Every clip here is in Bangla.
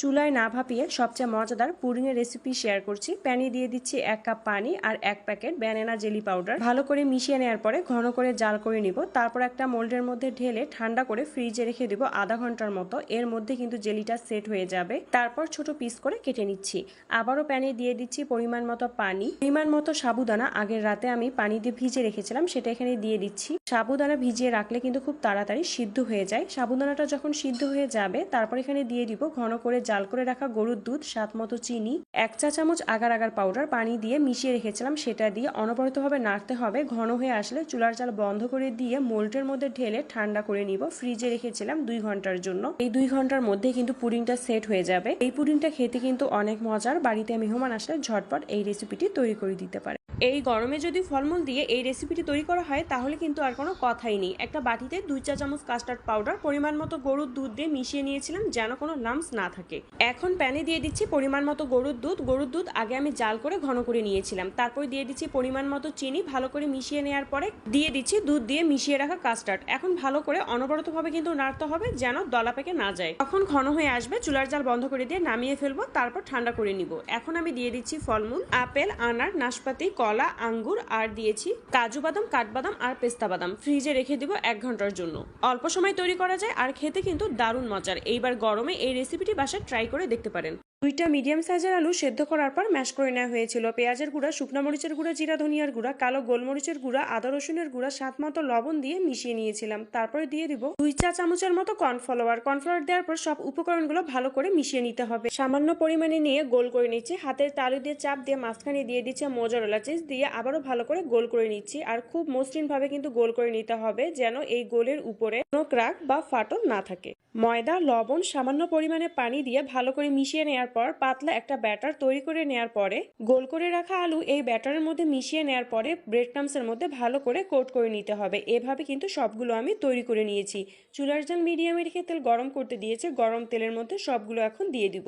চুলায় না ভাপিয়ে সবচেয়ে মজাদার পুডিংয়ের রেসিপি শেয়ার করছি। প্যানে দিয়ে দিচ্ছি এক কাপ পানি আর এক প্যাকেট ব্যানানা জেলি পাউডার ভালো করে মিশিয়ে নেওয়ার পরে ঘন করে জাল করে নিব। তারপর একটা মোল্ডের মধ্যে ঢেলে ঠান্ডা করে ফ্রিজে রেখে দিব আধা ঘণ্টার মতো। এর মধ্যে কিন্তু জেলিটা সেট হয়ে যাবে। তারপর ছোট পিস করে কেটে নিচ্ছি। আবারও প্যানে দিয়ে দিচ্ছি পরিমাণ মতো পানি। পরিমাণ মতো সাবুদানা। আগের রাতে আমি পানি দিয়ে ভিজে রেখেছিলাম, সেটা এখানে দিয়ে দিচ্ছি। সাবুদানা ভিজিয়ে রাখলে কিন্তু খুব তাড়াতাড়ি সিদ্ধ হয়ে যায়। সাবুদানাটা যখন সিদ্ধ হয়ে যাবে, তারপর এখানে দিয়ে দিব ঘন করে জাল করে রাখা গরুর দুধ, স্বাদ মতো চিনি, এক চা চামচ আগার আগার পাউডার পানি দিয়ে মিশিয়ে রেখেছিলাম, সেটা দিয়ে অনবরতভাবে নাড়তে হবে। ঘন হয়ে আসলে চুলার জাল বন্ধ করে দিয়ে মোল্টের মধ্যে ঢেলে ঠান্ডা করে নিব। ফ্রিজে রেখেছিলাম দুই ঘণ্টার জন্য। এই দুই ঘণ্টার মধ্যে কিন্তু পুডিংটা সেট হয়ে যাবে। এই পুডিংটা খেতে কিন্তু অনেক মজার। বাড়িতে মেহমান আসলে ঝটপট এই রেসিপিটি তৈরি করে দিতে পারে এই গরমে যদি ফলমূল দিয়ে এই রেসিপিটি তৈরি করা হয়, তাহলে কিন্তু আর কোনো কথাই নেই। একটা বাটিতে দুই চা চামচ কাস্টার্ড পাউডার পরিমাণ মতো গরুর দুধ দিয়ে মিশিয়ে নিয়েছিলাম যেন কোনো লামস না থাকে। এখন প্যানে দিয়ে দিচ্ছি পরিমাণ মতো গরুর দুধ। গরুর দুধ আগে আমি জাল করে ঘন করে নিয়েছিলাম। তারপর দিয়ে দিচ্ছি পরিমাণ মতো চিনি, ভালো করে মিশিয়ে নেওয়ার পরে দিয়ে দিচ্ছি দুধ দিয়ে মিশিয়ে রাখা কাস্টার্ড এখন ভালো করে অনবরতভাবে কিন্তু নাড়তে হবে যেন দলা পেকে না যায়। তখন ঘন হয়ে আসবে, চুলার জাল বন্ধ করে দিয়ে নামিয়ে ফেলব, তারপর ঠান্ডা করে নিব। এখন আমি দিয়ে দিচ্ছি ফলমূল, আপেল, আনার, নাশপাতি কলা, আঙ্গুর, আর দিয়েছি কাজু বাদাম, কাঠবাদাম আর পেস্তা বাদাম। ফ্রিজে রেখে দিব এক ঘণ্টার জন্য। অল্প সময় তৈরি করা যায় আর খেতে কিন্তু দারুণ মজার। এইবার গরমে এই রেসিপিটি বাসায় ট্রাই করে দেখতে পারেন। দুইটা মিডিয়াম সাইজের আলু সেদ্ধ করার পর ম্যাশ করে নেওয়া হয়েছিল। পেঁয়াজের গুঁড়া, শুকনো মরিচের গুঁড়া, জিরা, ধনিয়ার গুঁড়া, কালো গোলমরিচের গুঁড়া, আদা, রসুনের গুঁড়া, স্বাদ মতো লবণ দিয়ে মিশিয়ে নিয়েছিলাম। তারপরে দিয়ে দিব দুই চা চামচের মতো কর্নফ্লাওয়ার। কর্নফ্লাওয়ার দেওয়ার পর সব উপকরণগুলো ভালো করে মিশিয়ে নিতে হবে। সামান্য পরিমাণে নিয়ে গোল করে নিচ্ছি। হাতের তালু দিয়ে চাপ দিয়ে মাঝখানে দিয়ে দিচ্ছে মোজরেলা চিজ দিয়ে আবারও ভালো করে গোল করে নিচ্ছি। আর খুব মসৃণ ভাবে কিন্তু গোল করে নিতে হবে যেন এই গোলের উপরে কোনো ক্রাক বা ফাটল না থাকে। ময়দা, লবণ, সামান্য পরিমাণে পানি দিয়ে ভালো করে মিশিয়ে নেওয়ার পর পাতলা একটা ব্যাটার তৈরি করে নেওয়ার পরে গোল করে রাখা আলু এই ব্যাটারের মধ্যে মিশিয়ে নেওয়ার পরে ব্রেড ক্রামসের মধ্যে ভালো করে কোট করে নিতে হবে। এভাবে কিন্তু সবগুলো আমি তৈরি করে নিয়েছি। চুলার জাল মিডিয়ামে রেখে তেল গরম করতে দিয়েছে, গরম তেলের মধ্যে সবগুলো এখন দিয়ে দিব।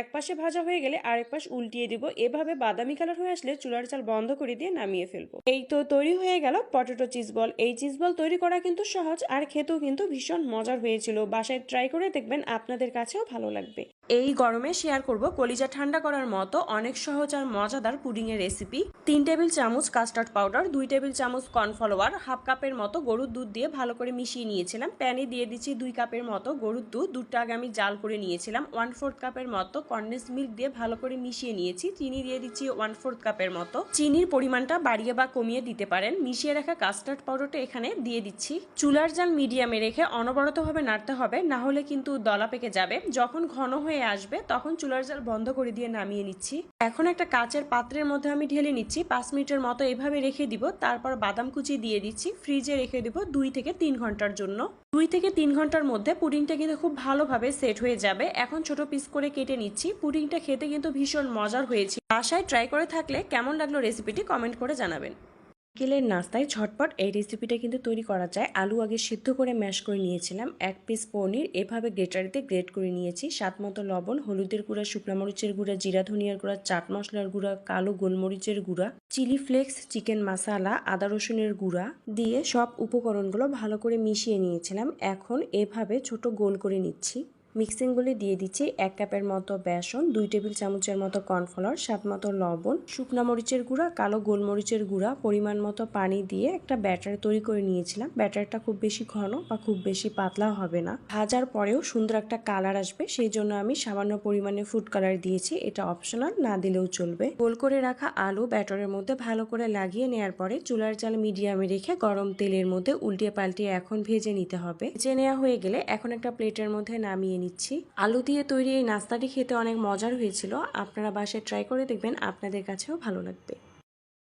এক পাশে ভাজা হয়ে গেলে আরেক পাশ উল্টিয়ে দিব। এভাবে বাদামি কালার হয়ে আসলে চুলার চাল বন্ধ করে দিয়ে নামিয়ে ফেলব। এই তো তৈরি হয়ে গেল পটেটো চিজ বল এই চিজ বল তৈরি করা কিন্তু সহজ আর খেতেও কিন্তু ভীষণ মজার হয়েছিল। বাসায় ট্রাই করে দেখবেন, আপনাদের কাছেও ভালো লাগবে। এই গরমে শেয়ার করব। কলিজা ঠান্ডা করার মতো অনেক সহজ আর মজাদার পুডিং এর রেসিপি তিন টেবিল চামচ কাস্টার্ড পাউডার দুই টেবিল চামচ কর্নফ্লাওয়ার হাফ কাপের মতো গরুর দুধ দিয়ে ভালো করে মিশিয়ে নিয়েছিলাম। প্যানে দিয়ে দিচ্ছি দুই কাপের মতো গরুর দুধ। দুধটা আগে আমি জাল করে নিয়েছিলাম। ওয়ান ফোর্থ কাপের মতো কন্ডেন্স মিল্ক দিয়ে ভালো করে মিশিয়ে নিয়েছি। চিনি দিয়ে দিচ্ছি ওয়ান ফোর্থ কাপের মতো। চিনির পরিমাণটা বাড়িয়ে বা কমিয়ে দিতে পারেন। মিশিয়ে রাখা কাস্টার্ড পাউডারটা এখানে দিয়ে দিচ্ছি। চুলার জাল মিডিয়ামে রেখে অনবরতভাবে নাড়তে হবে, না হলে কিন্তু দলা পেকে যাবে। যখন ঘন হয়ে আসবে, তখন চুলার জাল বন্ধ করে দিয়ে নামিয়ে নিচ্ছি। এখন একটা কাচের পাত্রের মধ্যে আমি ঢেলে নিচ্ছি। পাঁচ মিনিটের মতো এভাবে রেখে দিব। তারপর বাদাম কুচি দিয়ে দিচ্ছি। ফ্রিজে রেখে দিব দুই থেকে তিন ঘণ্টার জন্য। দুই থেকে তিন ঘণ্টার মধ্যে পুডিংটা কিন্তু খুব ভালোভাবে সেট হয়ে যাবে। এখন ছোট পিস করে কেটে নিচ্ছি। পুডিংটা খেতে কিন্তু ভীষণ মজার হয়েছে বাসায় ট্রাই করে থাকলে কেমন লাগল রেসিপিটি কমেন্ট করে জানাবেন। বিকেলের নাস্তায় ঝটপট এই রেসিপিটা কিন্তু তৈরি করা যায়। আলু আগে সিদ্ধ করে ম্যাশ করে নিয়েছিলাম। এক পিস পনির, এভাবে গ্রেটারিতে গ্রেট করে নিয়েছি। স্বাদ মতো লবণ, হলুদের গুঁড়া মরিচের গুঁড়া, জিরা, ধনিয়ার গুঁড়া, চাট মশলার গুঁড়া, কালো গোলমরিচের গুঁড়া চিলি ফ্লেক্স চিকেন মাসালা আদা রসুনের গুঁড়া দিয়ে সব উপকরণগুলো ভালো করে মিশিয়ে নিয়েছিলাম। এখন এভাবে ছোট গোল করে নিচ্ছি। মিক্সিংগুলি দিয়ে দিচ্ছি এক কাপের মতো বেসন, দুই টেবিল চামচের মতো কর্নফ্লাওয়ার, স্বাদ মতো লবণ, শুকনা মরিচের গুঁড়া, কালো গোলমরিচের গুঁড়া, পরিমাণ মতো পানি দিয়ে একটা ব্যাটার তৈরি করে নিয়েছিলাম। ব্যাটারটা খুব বেশি ঘন বা খুব বেশি পাতলা হবে না। ভাজার পরেও সুন্দর একটা কালার আসবে, সেই জন্য আমি সামান্য পরিমাণে ফুড কালার দিয়েছি। এটা অপশনাল, না দিলেও চলবে। গোল করে রাখা আলু ব্যাটারের মধ্যে ভালো করে লাগিয়ে নেওয়ার পরে চুলার জাল মিডিয়ামে রেখে গরম তেলের মধ্যে উল্টিয়ে পাল্টিয়ে এখন ভেজে নিতে হবে। ভেজে নেওয়া হয়ে গেলে এখন একটা প্লেটের মধ্যে নামিয়ে নিচ্ছি। আলু দিয়ে তৈরি এই নাস্তাটি খেতে অনেক মজার হয়েছিল। আপনারা বাসায় ট্রাই করে দেখবেন, আপনাদের কাছেও ভালো লাগবে।